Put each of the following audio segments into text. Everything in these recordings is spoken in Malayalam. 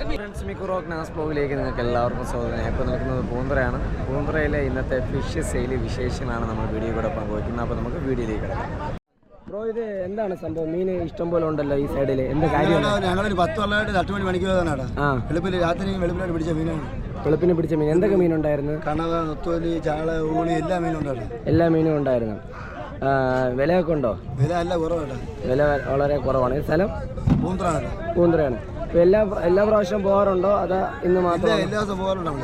ഫ്രണ്ട്സ് മിക്കുറോക്ക് നാസ് ബ്ലോഗിലേക്ക് നിങ്ങൾക്ക് എല്ലാവർക്കും സ്വാഗതം. ഇപ്പോൾ നിൽക്കുന്നത് പൂന്തറയാണ്. പൂന്തറയിലെ ഇന്നത്തെ ഫിഷ് സെയിൽ വിശേഷങ്ങളാണ് നമ്മൾ വീഡിയോ കൂടെ പങ്കുവയ്ക്കുന്നത്. അപ്പോൾ നമുക്ക് വീഡിയോയിലേക്ക് കിടക്കാം. ബ്രോ ഇത് എന്താണ് സംഭവം? മീൻ ഇഷ്ടം പോലെ ഉണ്ടല്ലോ ഈ സൈഡിൽ എന്ത് കാര്യം ഞങ്ങളൊരു പത്ത് കൊല്ലമായിട്ട് തട്ടുമണി മണി ആ. വെളുപ്പിൽ രാത്രി വെളുപ്പിനായിട്ട് പിടിച്ച മീനാണ്. വെളുപ്പിന് പിടിച്ച മീൻ. എന്തൊക്കെ മീൻ ഉണ്ടായിരുന്നു? കണവ നൊത്തോലി ചാള ഊണി എല്ലാ മീനും ഉണ്ടായിരുന്നു. എല്ലാ മീനും ഉണ്ടായിരുന്നു. വിലയൊക്കെ ഉണ്ടോ? വില എല്ലാം കുറവാണ്. വില വളരെ കുറവാണ്. സ്ഥലം? പൂന്തറയാണ്. ഇപ്പൊ എല്ലാ എല്ലാ പ്രാവശ്യം പോകാറുണ്ടോ? അതാ ഇന്ന് മാത്രം എല്ലാ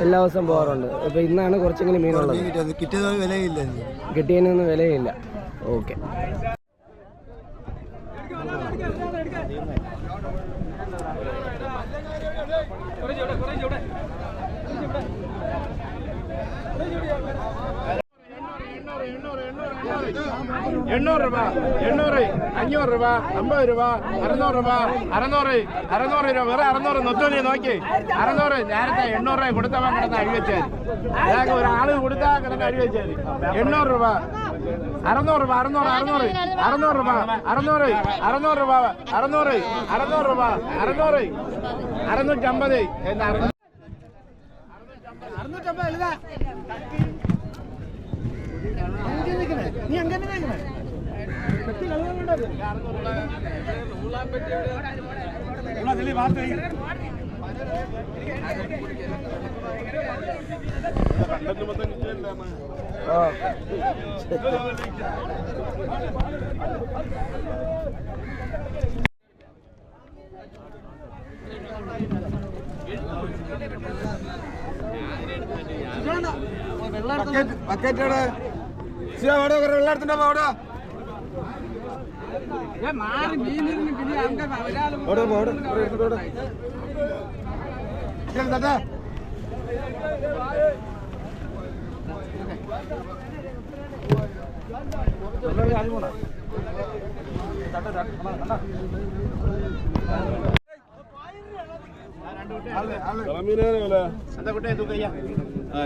എല്ലാ ദിവസവും പോകാറുണ്ട്. ഇപ്പൊ ഇന്നാണ് കുറച്ചെങ്കിലും മീനുള്ളത് വിലയില്ല. കിട്ടിയതിനൊന്നും വിലയില്ല. ഓക്കെ. എണ്ണൂറ് രൂപ എണ്ണൂറ് അഞ്ഞൂറ് രൂപ അമ്പത് രൂപ അറുന്നൂറ് രൂപ അറുന്നൂറ് അറുന്നൂറ് രൂപ വേറെ അറുന്നൂറ് നൊത്തോലി നോക്കി. അറുന്നൂറ് നേരത്തെ എണ്ണൂറ് രൂപ കൊടുത്തവൻ കിടന്ന് അഴിവെച്ചാൽ അയാൾക്ക് ഒരാൾ കൊടുത്താൽ കിടന്ന് അഴിവെച്ചാൽ എണ്ണൂറ് രൂപ അറുന്നൂറ് രൂപ അറുന്നൂറ് അറുന്നൂറ് അറുന്നൂറ് രൂപ അറുന്നൂറ് അറുന്നൂറ് രൂപ അറുന്നൂറ് അറുന്നൂറ് രൂപ അറുന്നൂറ് അറുന്നൂറ്റമ്പത് എന്ന് അറുന്നൂറ് എന്താ കുട്ടിയെ തൂക്കയ്യ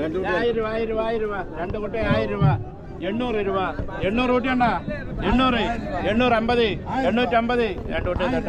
ரெண்டு குட்டை ஆயிரம் ரூபாய் ஆயிரம் ரூபாய் ரெண்டு குட்டை ஆயிரம் ரூபாய். എണ്ണൂറ് രൂപ. എണ്ണൂറ് കുട്ടിയുണ്ട? എണ്ണൂറ്. എണ്ണൂറ് അമ്പത്. എണ്ണൂറ്റമ്പത്. രണ്ട് കുട്ടി തട്ട.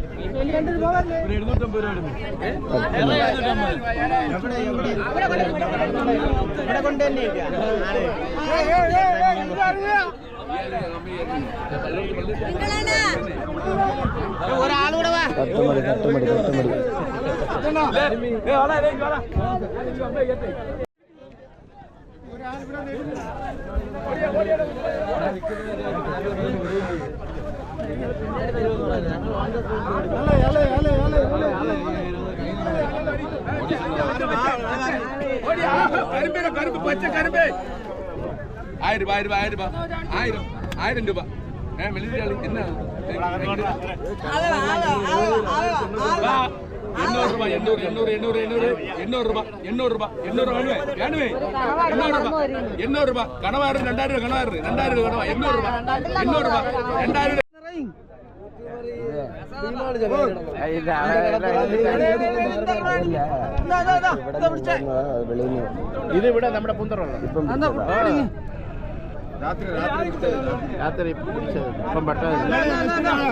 ஒரு ஆள் கூட ஒரு ஆள் கூட ஆயிரம் ஆயிரம் ஆயிரம் ஆயிரம் ஆயிரம் எண்ணூறு ரூபாய் எண்ணூறு எண்ணூறு எண்ணூறு எண்ணூறு எண்ணூறு ரூபாய் எண்ணூறு ரூபாய் எண்ணூறு வேணுமே எண்ணூறு ரூபாய் எண்ணூறு ரூபாய் கனவாயிரம் ரெண்டாயிரம் கனவாயிரம் ரெண்டாயிரம் கனவா எண்ணூறு ரூபாய் எண்ணூறு ரூபாய் ரெண்டாயிரம் ഇത് ഇവിടെ നമ്മുടെ പുന്തറുള്ള രാത്രി രാത്രി പിടിച്ചത് ഇപ്പം പെട്ടെന്ന്